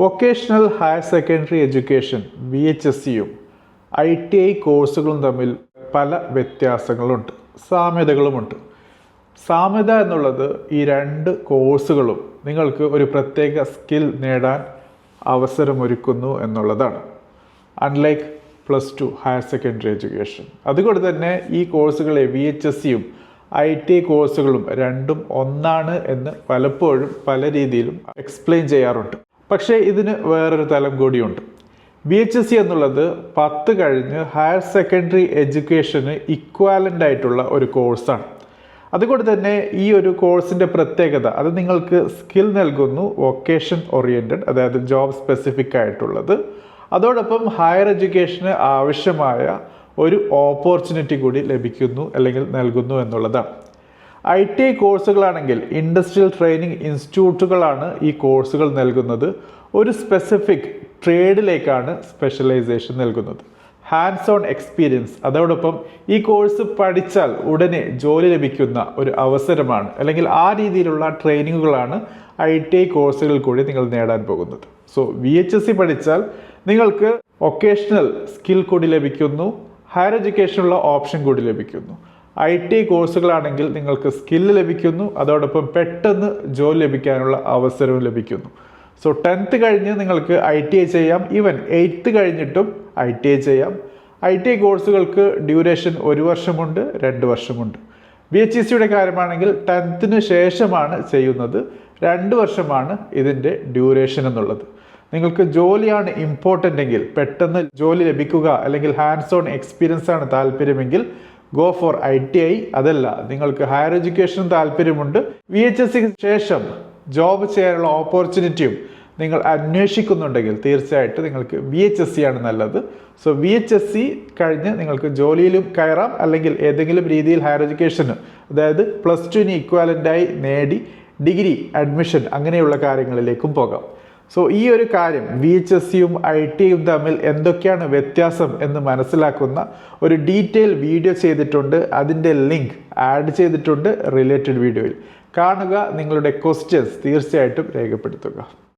Vocational higher secondary education V H S സിയും I T I കോഴ്സുകളും തമ്മിൽ പല വ്യത്യാസങ്ങളുണ്ട് സാമ്യതകളുമുണ്ട്. സാമ്യത എന്നുള്ളത് ഈ രണ്ട് കോഴ്സുകളും നിങ്ങൾക്ക് ഒരു പ്രത്യേക സ്കിൽ നേടാൻ അവസരമൊരുക്കുന്നു എന്നുള്ളതാണ്. Unlike plus two higher secondary education അതുകൊണ്ട് തന്നെ ഈ കോഴ്സുകളെ വി എച്ച് എസ് സിയും ഐ ടി കോഴ്സുകളും രണ്ടും ഒന്നാണ് എന്ന് പലപ്പോഴും പല രീതിയിലും എക്സ്പ്ലെയിൻ ചെയ്യാറുണ്ട്. പക്ഷേ ഇതിന് വേറൊരു തലം കൂടിയുണ്ട്. ബി എച്ച് എസ് സി എന്നുള്ളത് പത്ത് കഴിഞ്ഞ് ഹയർ സെക്കൻഡറി എഡ്യൂക്കേഷന് ഇക്വാലന്റ് ആയിട്ടുള്ള ഒരു കോഴ്സാണ്. അതുകൊണ്ട് തന്നെ ഈ ഒരു കോഴ്സിന്റെ പ്രത്യേകത അത് നിങ്ങൾക്ക് സ്കിൽ നൽകുന്നു വൊക്കേഷൻ ഓറിയന്റഡ് അതായത് ജോബ് സ്പെസിഫിക് ആയിട്ടുള്ളത്. അതോടൊപ്പം ഹയർ എഡ്യൂക്കേഷന് ആവശ്യമായ ഒരു ഓപ്പർച്യൂണിറ്റി കൂടി ലഭിക്കുന്നു അല്ലെങ്കിൽ നൽകുന്നു എന്നുള്ളതാണ്. ഐ ടി കോഴ്സുകളാണെങ്കിൽ ഇൻഡസ്ട്രിയൽ ട്രെയിനിങ് ഇൻസ്റ്റിറ്റ്യൂട്ടുകളാണ് ഈ കോഴ്സുകൾ നൽകുന്നത്. ഒരു സ്പെസിഫിക് ട്രേഡിലേക്കാണ് സ്പെഷ്യലൈസേഷൻ നൽകുന്നത്. ഹാൻഡ്സ് ഓൺ എക്സ്പീരിയൻസ് അതോടൊപ്പം ഈ കോഴ്സ് പഠിച്ചാൽ ഉടനെ ജോലി ലഭിക്കുന്ന ഒരു അവസരമാണ്. അല്ലെങ്കിൽ ആ രീതിയിലുള്ള ട്രെയിനിങ്ങുകളാണ് ഐ ടി ഐ കോഴ്സുകൾ കൂടി നിങ്ങൾ നേടാൻ പോകുന്നത്. So V H S C പഠിച്ചാൽ നിങ്ങൾക്ക് ഒക്കേഷണൽ സ്കിൽ കൂടി ലഭിക്കുന്നു. ഹയർ എഡ്യൂക്കേഷനുള്ള ഓപ്ഷൻ കൂടി ലഭിക്കുന്നു. ഐ ടി കോഴ്സുകളാണെങ്കിൽ നിങ്ങൾക്ക് സ്കില്ല് ലഭിക്കുന്നു. അതോടൊപ്പം പെട്ടെന്ന് ജോലി ലഭിക്കാനുള്ള അവസരവും ലഭിക്കുന്നു. സോ ടെൻത്ത് കഴിഞ്ഞ് നിങ്ങൾക്ക് ഐ ടി ഐ ചെയ്യാം. ഈവൻ എയ്ത്ത് കഴിഞ്ഞിട്ടും ഐ ടി ഐ ചെയ്യാം. ഐ ടി ഐ കോഴ്സുകൾക്ക് ഡ്യൂറേഷൻ ഒരു വർഷമുണ്ട് രണ്ട് വർഷമുണ്ട്. ബി എച്ച് ഇ സിയുടെ കാര്യമാണെങ്കിൽ ടെൻത്തിന് ശേഷമാണ് ചെയ്യുന്നത്. രണ്ട് വർഷമാണ് ഇതിന്റെ ഡ്യൂറേഷൻ എന്നുള്ളത്. നിങ്ങൾക്ക് ജോലിയാണ് ഇമ്പോർട്ടന്റ് എങ്കിൽ പെട്ടെന്ന് ജോലി ലഭിക്കുക അല്ലെങ്കിൽ ഹാൻഡ്സ് ഓൺ എക്സ്പീരിയൻസ് ആണ് താല്പര്യമെങ്കിൽ go for I T I അതല്ല നിങ്ങൾക്ക് ഹയർ എഡ്യൂക്കേഷൻ താല്പര്യമുണ്ട്. വി എച്ച് എസ് സിക്ക് ശേഷം ജോബ് ചെയ്യാനുള്ള ഓപ്പർച്യൂണിറ്റിയും നിങ്ങൾ അന്വേഷിക്കുന്നുണ്ടെങ്കിൽ തീർച്ചയായിട്ടും നിങ്ങൾക്ക് വി എച്ച് എസ് സി ആണ് നല്ലത്. So V H S C കഴിഞ്ഞ് നിങ്ങൾക്ക് ജോലിയിലും കയറാം. അല്ലെങ്കിൽ ഏതെങ്കിലും രീതിയിൽ ഹയർ എഡ്യൂക്കേഷന് അതായത് പ്ലസ് ടുവിന് ഇക്വാലന്റായി നേടി ഡിഗ്രി അഡ്മിഷൻ അങ്ങനെയുള്ള കാര്യങ്ങളിലേക്കും പോകാം. സോ ഈ ഒരു കാര്യം വി എച്ച് എസ് സിയും ഐ ടിയും തമ്മിൽ എന്തൊക്കെയാണ് വ്യത്യാസം എന്ന് മനസ്സിലാക്കുന്ന ഒരു ഡീറ്റെയിൽ വീഡിയോ ചെയ്തിട്ടുണ്ട്. അതിന്റെ ലിങ്ക് ആഡ് ചെയ്തിട്ടുണ്ട് റിലേറ്റഡ് വീഡിയോയിൽ. കാണുക നിങ്ങളുടെ ക്വസ്റ്റ്യൻസ് തീർച്ചയായിട്ടും രേഖപ്പെടുത്തുക.